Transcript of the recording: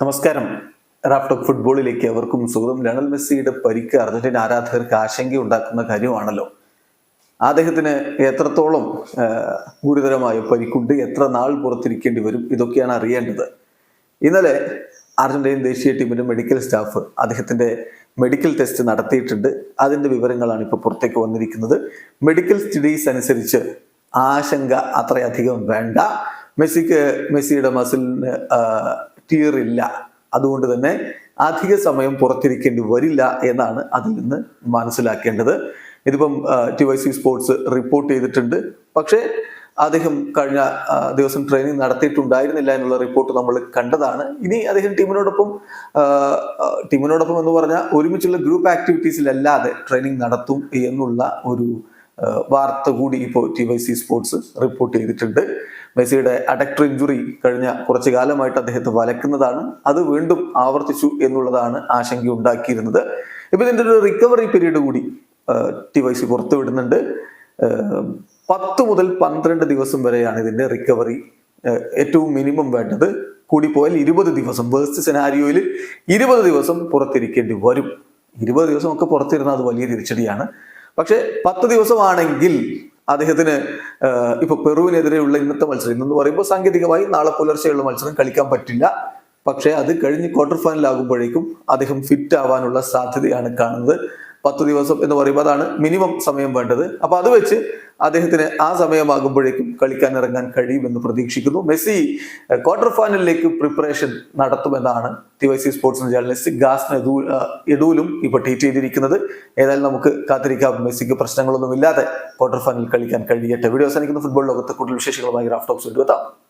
നമസ്കാരം. റാഫ്റ്റോക്ക് ഫുട്ബോളിലേക്ക് അവർക്കും സ്വാഗതം. ലണൽ മെസ്സിയുടെ പരിക്ക് അർജന്റീന ആരാധകർക്ക് ആശങ്ക ഉണ്ടാക്കുന്ന കാര്യമാണല്ലോ. അദ്ദേഹത്തിന് എത്രത്തോളം ഗുരുതരമായ പരിക്കുണ്ട് എത്ര നാൾ പുറത്തിരിക്കേണ്ടി വരും ഇതൊക്കെയാണ് അറിയേണ്ടത്. ഇന്നലെ അർജന്റീൻ ദേശീയ ടീമിന്റെ മെഡിക്കൽ സ്റ്റാഫ് അദ്ദേഹത്തിന്റെ മെഡിക്കൽ ടെസ്റ്റ് നടത്തിയിട്ടുണ്ട്. അതിന്റെ വിവരങ്ങളാണ് ഇപ്പോൾ പുറത്തേക്ക് വന്നിരിക്കുന്നത്. മെഡിക്കൽ സ്റ്റഡീസ് അനുസരിച്ച് ആശങ്ക അത്രയധികം വേണ്ട. മെസ്സിക്ക് മെസ്സിയുടെ മസിലിന് ഇല്ല അതുകൊണ്ട് തന്നെ അധിക സമയം പുറത്തിരിക്കേണ്ടി വരില്ല എന്നാണ് അതിൽ നിന്ന് മനസ്സിലാക്കേണ്ടത്. ഇതിപ്പം T Y C sports report ചെയ്തിട്ടുണ്ട്. പക്ഷേ അദ്ദേഹം കഴിഞ്ഞ ദിവസം ട്രെയിനിങ് നടത്തിയിട്ടുണ്ടായിരുന്നില്ല എന്നുള്ള റിപ്പോർട്ട് നമ്മൾ കണ്ടതാണ്. ഇനി അദ്ദേഹം ടീമിനോടൊപ്പം ടീമിനോടൊപ്പം എന്ന് പറഞ്ഞാൽ ഒരുമിച്ചുള്ള ഗ്രൂപ്പ് ആക്ടിവിറ്റീസിലല്ലാതെ ട്രെയിനിങ് നടത്തും എന്നുള്ള ഒരു വാർത്ത കൂടി ഇപ്പോൾ T Y C sports report ചെയ്തിട്ടുണ്ട്. മെസ്സിയുടെ അഡക്ടർ ഇഞ്ചുറി കഴിഞ്ഞ കുറച്ചു കാലമായിട്ട് അദ്ദേഹത്തെ വലക്കുന്നതാണ്. അത് വീണ്ടും ആവർത്തിച്ചു എന്നുള്ളതാണ് ആശങ്ക ഉണ്ടാക്കിയിരുന്നത് ഇപ്പൊ ഇതിന്റെ ഒരു റിക്കവറി പീരീഡ് കൂടി ടി വൈ സി പുറത്തുവിടുന്നുണ്ട്. പത്ത് മുതൽ പന്ത്രണ്ട് ദിവസം വരെയാണ് ഇതിന്റെ റിക്കവറി ഏറ്റവും മിനിമം വേണ്ടത്. കൂടി പോയാൽ ഇരുപത് ദിവസം. വേസ്റ്റ് സെനാരിയോയിൽ ഇരുപത് ദിവസം പുറത്തിരിക്കേണ്ടി വരും. ഇരുപത് ദിവസം ഒക്കെ പുറത്തിരുന്നാൽ അത് വലിയ തിരിച്ചടിയാണ്. പക്ഷെ പത്ത് ദിവസമാണെങ്കിൽ അദ്ദേഹത്തിന് ഇപ്പൊ പെറുവിനെതിരെയുള്ള ഇന്നത്തെ മത്സരം ഇന്നെന്ന് പറയുമ്പോൾ സാങ്കേതികമായി നാളെ പുലർച്ചെയുള്ള മത്സരം കളിക്കാൻ പറ്റില്ല. പക്ഷേ അത് കഴിഞ്ഞ് ക്വാർട്ടർ ഫൈനൽ ആകുമ്പോഴേക്കും അദ്ദേഹം ഫിറ്റ് ആവാനുള്ള സാധ്യതയാണ് കാണുന്നത്. പത്ത് ദിവസം എന്ന് പറയുമ്പോൾ അതാണ് മിനിമം സമയം വേണ്ടത്. അപ്പൊ അത് വെച്ച് അദ്ദേഹത്തിന് ആ സമയമാകുമ്പോഴേക്കും കളിക്കാൻ ഇറങ്ങാൻ കഴിയുമെന്ന് പ്രതീക്ഷിക്കുന്നു. മെസ്സി ക്വാർട്ടർ ഫൈനലിലേക്ക് preparation നടത്തുമെന്നാണ് T Y C sports journalist Gauss എഡൂലും ഇപ്പൊ ട്വീറ്റ് ചെയ്തിരിക്കുന്നത്. ഏതായാലും നമുക്ക് കാത്തിരിക്കാം. മെസ്സിക്ക് പ്രശ്നങ്ങളൊന്നും ഇല്ലാതെ ക്വാർട്ടർ ഫൈനൽ കളിക്കാൻ കഴിയട്ടെ. വീഡിയോ അവസാനിക്കുന്ന. ഫുട്ബോൾ ലോകത്തെ കൂടുതൽ വിശേഷങ്ങളുമായി റാഫ്റ്റോക്സ് എത്താം.